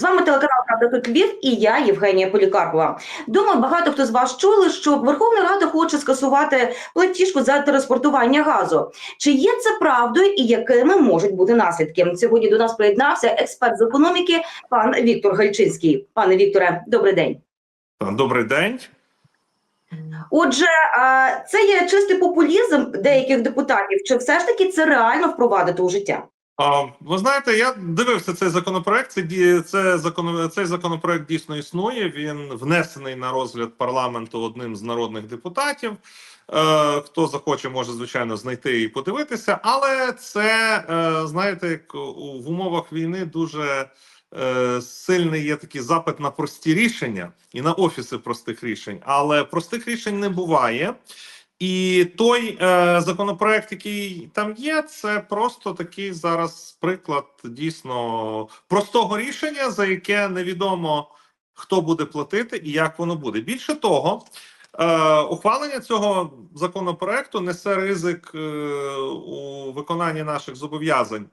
З вами телеканал Правда тут Львів і я, Євгенія Полікарпова. Думаю, багато хто з вас чули, що Верховна Рада хоче скасувати платіжку за транспортування газу. Чи є це правдою і якими можуть бути наслідки? Сьогодні до нас приєднався експерт з економіки пан Віктор Гальчинський. Пане Вікторе, добрий день. Добрий день. Отже, це є чистий популізм деяких депутатів. Чи все ж таки це реально впровадити у життя? Ви знаєте, я дивився цей законопроект. Це це закон, цей законопроект дійсно існує. Він внесений на розгляд парламенту одним з народних депутатів. Е, хто захоче, може звичайно знайти і подивитися. Але це е, знаєте, як в умовах війни дуже е, сильний є такий запит на прості рішення і на офіси простих рішень. Але простих рішень не буває. І той е, законопроект, який там є, це просто такий зараз приклад дійсно простого рішення, за яке невідомо хто буде платити і як воно буде. Більше того, е, ухвалення цього законопроекту несе ризик е, у виконанні наших зобов'язань.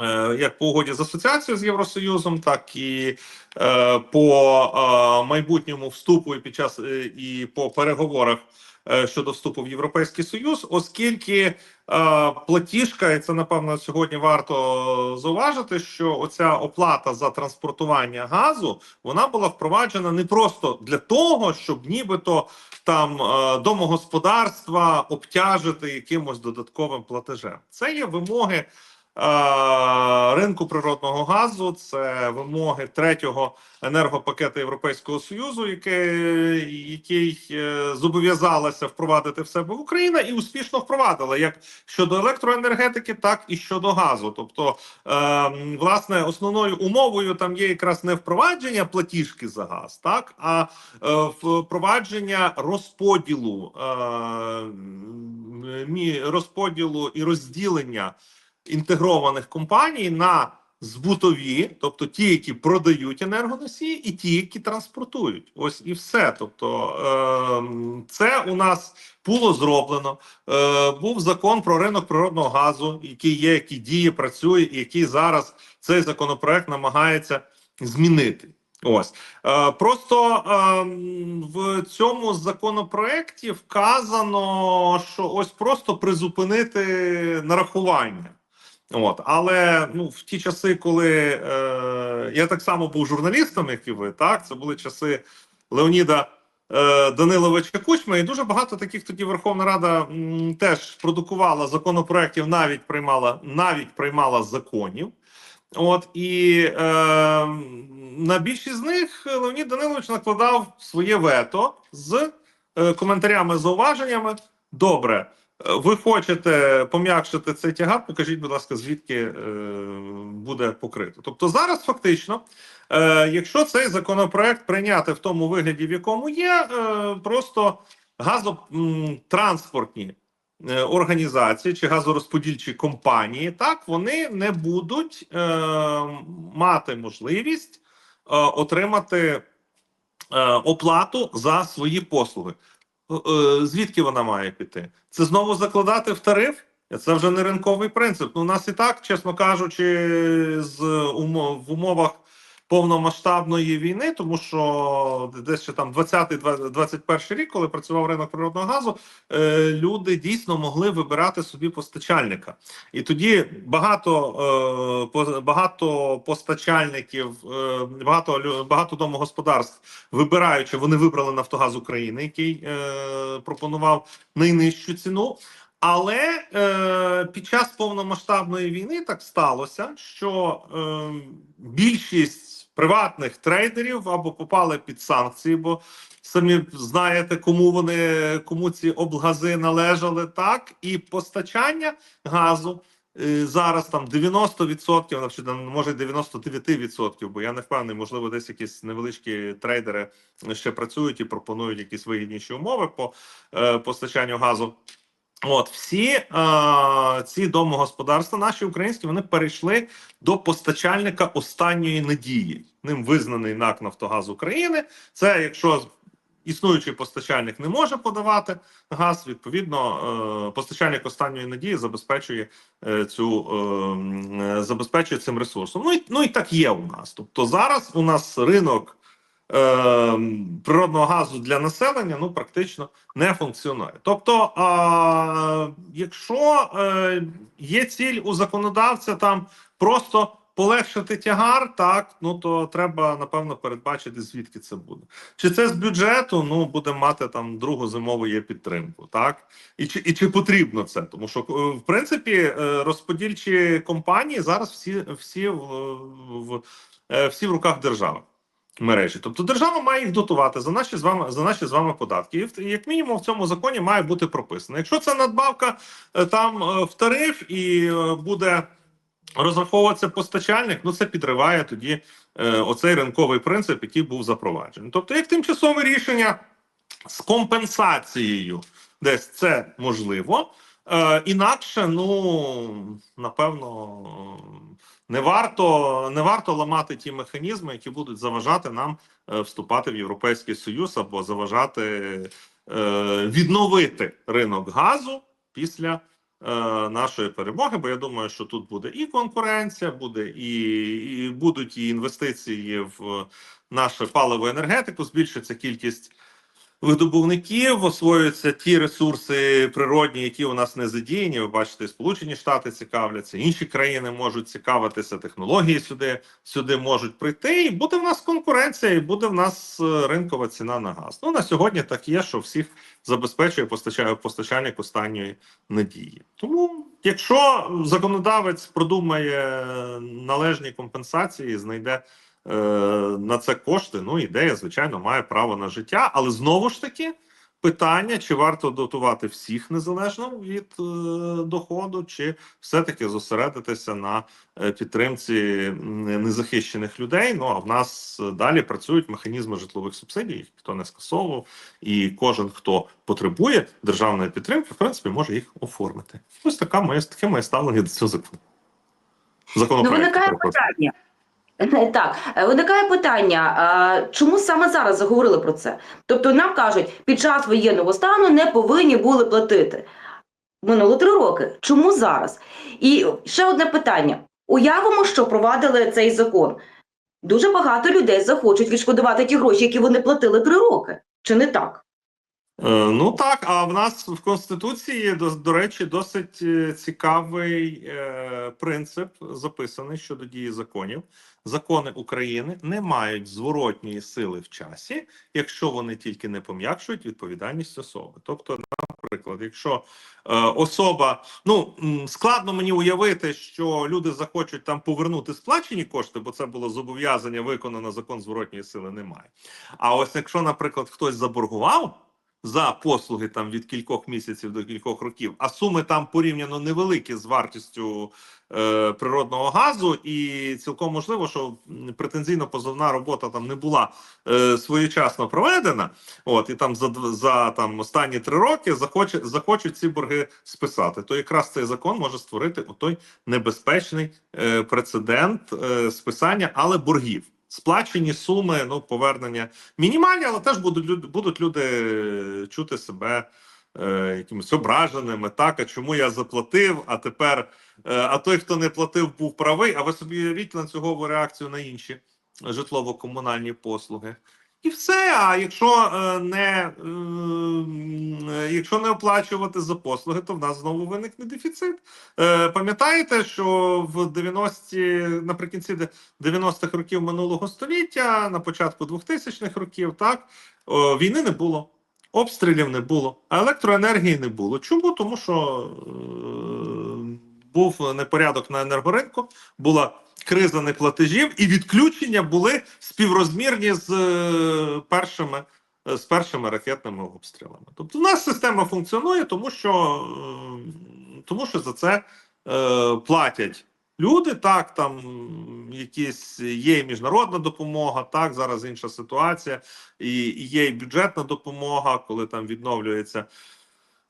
Е, Як по угоді з асоціацією з Євросоюзом, так і е, по е, майбутньому вступу і під час і по переговорах щодо вступу в Європейський Союз, оскільки е, платіжка, і це напевно сьогодні варто зауважити, що оця оплата за транспортування газу вона була впроваджена не просто для того, щоб нібито там е, домогосподарства обтяжити якимось додатковим платежем. Це є вимоги. Е, Ринку природного газу це вимоги третього енергопакету Європейського союзу, який, який е, зобов'язалася впровадити в себе Україна, і успішно впровадила як щодо електроенергетики, так і щодо газу. Тобто, е, власне, основною умовою там є якраз не впровадження платіжки за газ, так а впровадження розподілу розподілу і розділення інтегрованих компаній на збутові, тобто ті, які продають енергоносії, і ті, які транспортують. Ось і все. Тобто, е, це у нас було зроблено. Е, був закон про ринок природного газу, який є, який діє, працює, і який зараз цей законопроект намагається змінити. Ось е, просто е, в цьому законопроекті вказано, що ось просто призупинити нарахування. От, але ну в ті часи, коли е, я так само був журналістом, як і ви, так це були часи Леоніда е, Даниловича Кучма, і дуже багато таких тоді Верховна Рада м, теж продукувала законопроєктів, навіть приймала навіть приймала законів. От і е, на більшість з них Леонід Данилович накладав своє вето з е, коментарями, зауваженнями. Добре, ви хочете пом'якшити цей тягар? Покажіть, будь ласка, звідки е, буде покрито. Тобто, зараз фактично, е, якщо цей законопроект прийняти в тому вигляді, в якому є, е, просто газотранспортні е, організації чи газорозподільчі компанії, так вони не будуть е, мати можливість е, отримати е, оплату за свої послуги. Е, е, Звідки вона має піти? Це знову закладати в тариф? Це вже не ринковий принцип. Ну, у нас і так, чесно кажучи, з умов в умовах повномасштабної війни, тому що десь ще там 20-21 рік, коли працював ринок природного газу, е, люди дійсно могли вибирати собі постачальника, і тоді багато е, багато постачальників, е, багато багато домогосподарств, вибираючи, вони вибрали Нафтогаз України, який пропонував найнижчу ціну. Але е, під час повномасштабної війни так сталося, що е, більшість приватних трейдерів або попали під санкції, бо самі знаєте, кому вони кому ці облгази належали, так і постачання газу. е, Зараз там 90%, навіть там, може 99%, бо я не впевнений, можливо, десь якісь невеличкі трейдери ще працюють і пропонують якісь вигідніші умови по е, постачанню газу. От всі е, ці домогосподарства, наші українські, вони перейшли до постачальника останньої надії. Ним визнаний НАК Нафтогаз України. Це якщо існуючий постачальник не може подавати газ. Відповідно, е, постачальник останньої надії забезпечує е, цю е, е, забезпечує цим ресурсом. Ну і ну і так є у нас. Тобто зараз у нас ринок природного газу для населення ну практично не функціонує. Тобто, а, якщо е, є ціль у законодавця там просто полегшити тягар, так ну то треба напевно передбачити звідки це буде. Чи це з бюджету? Ну будемо мати там другу зимову є підтримку, так і чи і чи потрібно це? Тому що е, в принципі е, розподільчі компанії зараз всі всі в, в е, всі в руках держави. Мережі, тобто держава має їх дотувати за наші з вами за наші з вами податки. І як мінімум в цьому законі має бути прописано. Якщо це надбавка е, там е, в тариф і е, буде розраховуватися постачальник, ну це підриває тоді оцей ринковий принцип, який був запроваджений. Тобто, як тимчасове рішення з компенсацією, десь це можливо. Інакше, ну напевно, не варто не варто ламати ті механізми, які будуть заважати нам е, вступати в Європейський Союз або заважати е, відновити ринок газу після е, нашої перемоги. Бо я думаю, що тут буде і конкуренція, буде і, і будуть і інвестиції в нашу паливо енергетику, збільшиться кількість видобувників, освоюються ті ресурси природні, які у нас не задіяні. Ви бачите, Сполучені Штати цікавляться, інші країни можуть цікавитися, технології сюди, сюди можуть прийти. І буде в нас конкуренція, і буде в нас е, ринкова ціна на газ. Ну на сьогодні так є, що всіх забезпечує постачає постачальник останньої надії. Тому, якщо законодавець продумає належні компенсації, знайде на це кошти. Ну, ідея, звичайно, має право на життя, але знову ж таки. Питання, чи варто дотувати всіх незалежно від е, доходу, чи все-таки зосередитися на е, підтримці незахищених людей. Ну а в нас е, далі працюють механізми житлових субсидій, їх ніхто не скасовував, і кожен, хто потребує державної підтримки, в принципі, може їх оформити. Ось така моє таке моє ставлення до цього закону. Ну, Законопроекту, виникає питання. Так, е, виникає питання, чому саме зараз заговорили про це? Тобто нам кажуть, під час воєнного стану не повинні були платити. Минуло три роки. Чому зараз? І ще одне питання: уявимо, що провадили цей закон. Дуже багато людей захочуть відшкодувати ті гроші, які вони платили три роки. Чи не так? Е, Ну так, а в нас в Конституції, до, до речі, досить е, цікавий е, принцип записаний щодо дії законів. Закони України не мають зворотньої сили в часі, якщо вони тільки не пом'якшують відповідальність особи. Тобто, наприклад, якщо е, особа, ну складно мені уявити, що люди захочуть там повернути сплачені кошти, бо це було зобов'язання виконано, закон зворотньої сили немає. А ось якщо, наприклад, хтось заборгував за послуги там від кількох місяців до кількох років, а суми там порівняно невеликі з вартістю е, природного газу, і цілком можливо, що претензійно-позовна робота там не була е, своєчасно проведена. От і там за за там останні три роки захоче захочуть ці борги списати. То якраз цей закон може створити той небезпечний е, прецедент е, списання, але боргів. Сплачені суми, ну повернення мінімальні, але теж будуть люди, будуть люди е, чути себе е, якимось ображеними. Так, а чому я заплатив? А тепер е, а той, хто не платив, був правий. А ви собі уявіть ланцюгову реакцію на інші житлово-комунальні послуги. І все. А якщо е, не е, якщо не оплачувати за послуги, то в нас знову виникне дефіцит. Е, Пам'ятаєте, що в 90-ті, наприкінці де- 90-х років минулого століття, на початку 2000-х років, так війни не було, обстрілів не було, а електроенергії не було. Чому? Тому що був непорядок на енергоринку, була криза неплатежів, і відключення були співрозмірні з е, першими. е, З першими ракетними обстрілами, тобто, в нас система функціонує, тому що е, тому що за це платять люди. Так, там якісь є міжнародна допомога. Так, зараз інша ситуація, і є і бюджетна допомога, коли там відновлюється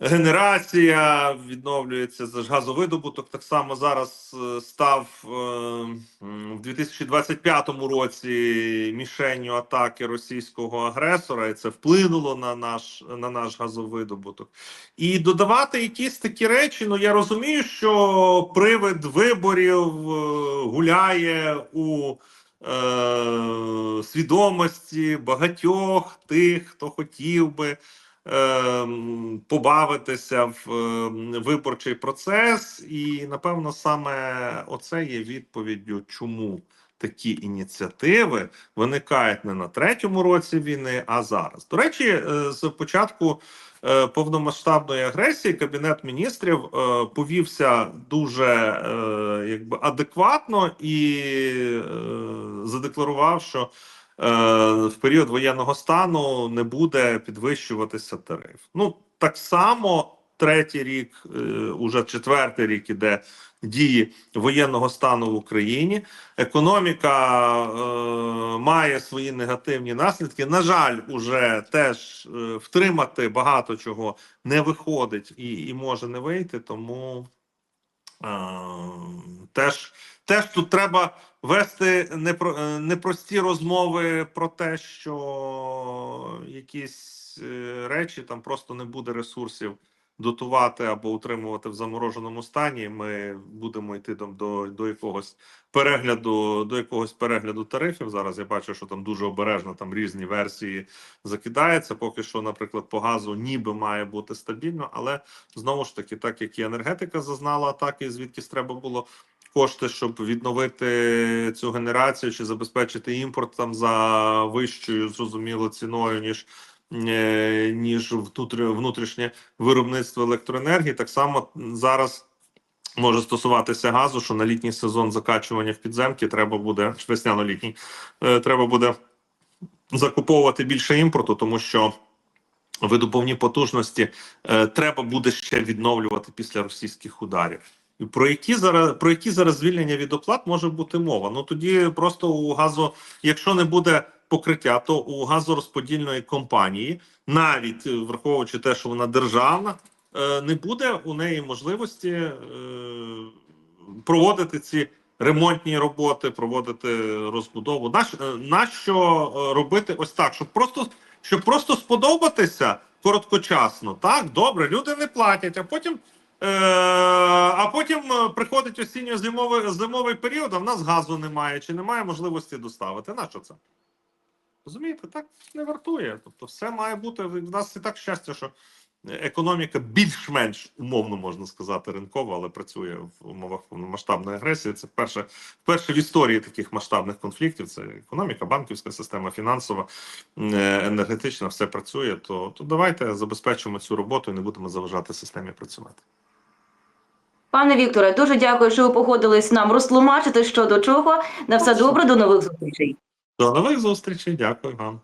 Генерація відновлюється за газовидобуток. Так само зараз е, став е, в 2025 році мішенню атаки російського агресора, і це вплинуло на наш на наш газовидобуток. І додавати якісь такі речі. Ну я розумію, що привид виборів е, гуляє у е, свідомості багатьох тих, хто хотів би побавитися в ем, виборчий процес, і напевно саме оце є відповіддю, чому такі ініціативи виникають не на третьому році війни, а зараз. До речі, е, з початку. е, Повномасштабної агресії кабінет міністрів е, повівся дуже якби адекватно і задекларував, що в період воєнного стану не буде підвищуватися тариф. Ну так само третій рік, е, уже четвертий рік іде дії воєнного стану в Україні. Економіка е, має свої негативні наслідки. На жаль, уже теж е, втримати багато чого не виходить і, і може не вийти. Тому е, теж, теж тут треба вести непро, е, непрості розмови про те, що якісь е, речі там просто не буде ресурсів дотувати або утримувати в замороженому стані. Ми будемо йти до, до, до якогось перегляду, до якогось перегляду тарифів. Зараз я бачу, що там дуже обережно там різні версії закидається. Поки що, наприклад, по газу ніби має бути стабільно, але знову ж таки, так як і енергетика зазнала атаки, звідкись треба було кошти, щоб відновити цю генерацію чи забезпечити імпорт там за вищою зрозуміло ціною, ніж. е, Ніж внутрі- внутрішнє виробництво електроенергії, так само зараз може стосуватися газу, що на літній сезон закачування в підземки треба буде весняно-літній, е, треба буде закуповувати більше імпорту, тому що видобувні потужності е, треба буде ще відновлювати після російських ударів. Про які зараз про які зараз звільнення від оплат може бути мова? Ну тоді просто у газу, якщо не буде покриття, то у газорозподільної компанії, навіть е, враховуючи те, що вона державна, е, не буде у неї можливості е, проводити ці ремонтні роботи, проводити розбудову. На, робити ось так, щоб просто щоб просто сподобатися короткочасно. Так, добре, люди не платять, а потім. Е, а потім е, приходить осінньо-зимовий зимовий період, а в нас газу немає, чи немає можливості доставити. На що це? Розумієте, так не вартує. Тобто, все має бути. В нас і так щастя, що економіка більш-менш умовно можна сказати ринкова, але працює в умовах повномасштабної агресії. Це перше, вперше в історії таких масштабних конфліктів. Це економіка, банківська система, фінансова, е, енергетична, все працює. То, то давайте забезпечимо цю роботу і не будемо заважати системі працювати. Пане Вікторе, дуже дякую, що ви погодились нам розтлумачити, що до чого. На все добре, до нових зустрічей. До нових зустрічей. Дякую вам.